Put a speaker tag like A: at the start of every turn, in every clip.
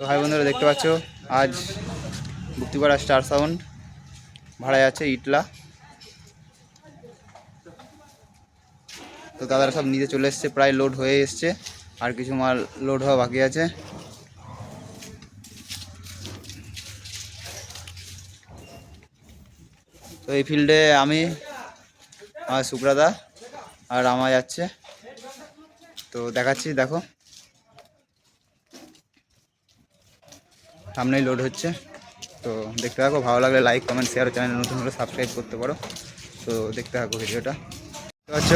A: তো ভাই বন্ধুরা, দেখতে পাচ্ছ? আজ মুক্তিপাড়া স্টার সাউন্ড। ভাড়ায় আছে ইটলা। তো দাদারা সব নিতে চলে এসছে, প্রায় লোড হয়ে এসছে। আর কিছু মাল লোড হওয়া বাকি আছে। তো এই ফিল্ডে আমি, আমার সুব্রাদা আর রামা যাচ্ছে। তো দেখাচ্ছি, দেখো। সামনেই লোড হচ্ছে। তো দেখতে থাকো, ভালো লাগলে লাইক কমেন্ট শেয়ার চ্যানেল নতুন হলে সাবস্ক্রাইব করতে পারো। তো দেখতে থাকো ভিডিওটা। দেখতে পাচ্ছ?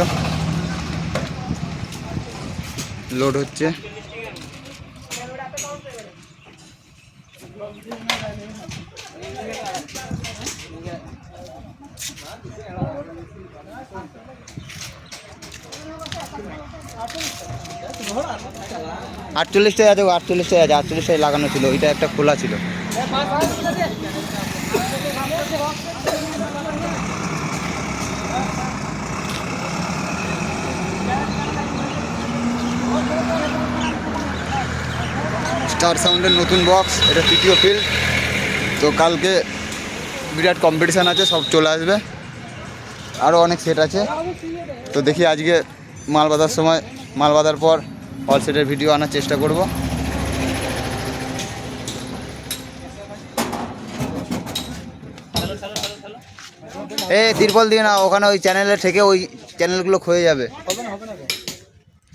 A: লোড হচ্ছে। আটচল্লিশটাই আছে আটচল্লিশটাই আছে আটচল্লিশটাই লাগানো ছিল, ওইটা একটা খোলা ছিল। স্টার সাউন্ডের নতুন বক্স এটা তৃতীয় ফিল্ড তো কালকে বিরাট কম্পিটিশান আছে, সব চলে আসবে। আরও অনেক সেট আছে। তো দেখি আজকে মাল বাঁধার সময় মাল বাঁধার পর অল সেটের ভিডিও আনার চেষ্টা করব। এ তিরপল দিয়ে না ওখানে ওই চ্যানেলে থেকে ওই চ্যানেলগুলো ক্ষয়ে যাবে।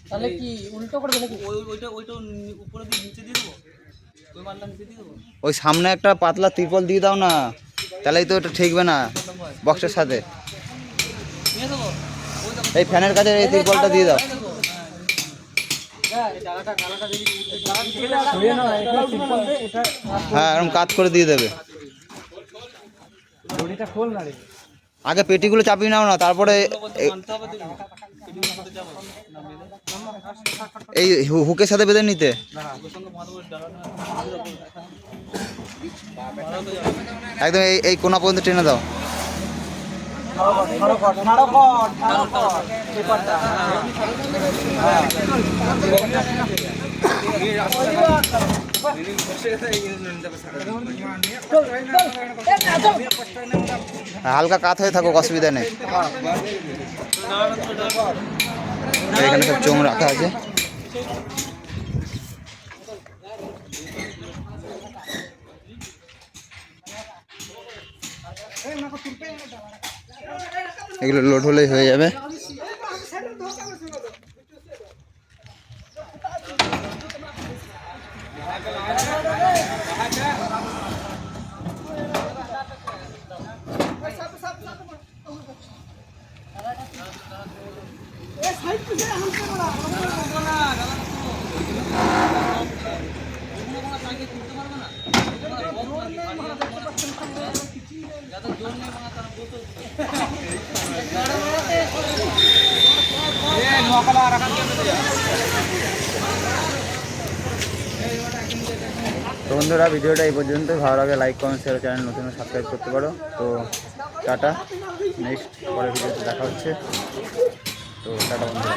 B: তাহলে কি উল্টো করবে নাকি?
C: ওই ওইটা ওইটা উপরে দিয়ে নিচে দিয়ে দেবো? ওই মালটা নিচে দিয়ে দেবো?
A: ওই সামনে একটা পাতলা তিরপল দিয়ে দাও না তাহলেই তো ওটা ঠেকবে না বক্সের সাথে। এই ফ্যানের কাছে এই তিরপলটা দিয়ে দাও। হ্যাঁ এরকম কাজ করে দিয়ে দেবে। আগে পেটিগুলো চাপিয়ে নাও না, তারপরে এই হুকের সাথে বেঁধে নিতে। একদম এই এই কোনা পর্যন্ত টেনে দাও। হালকা কাত হয়ে থাকুক অসুবিধা নেই। এখানে সব চোঙ রাখা আছে। এগুলো লোড হলেই হয়ে যাবে। তো বন্ধুরা, ভিডিওটা এই পর্যন্ত ভালো লাগে লাইক কমেন্ট শেয়ার চ্যানেল নতুন সাবস্ক্রাইব করতে পারো। তো টাটা নেক্সট পরের ভিডিওতে দেখা হচ্ছে। তো টাটা বন্ধুরা।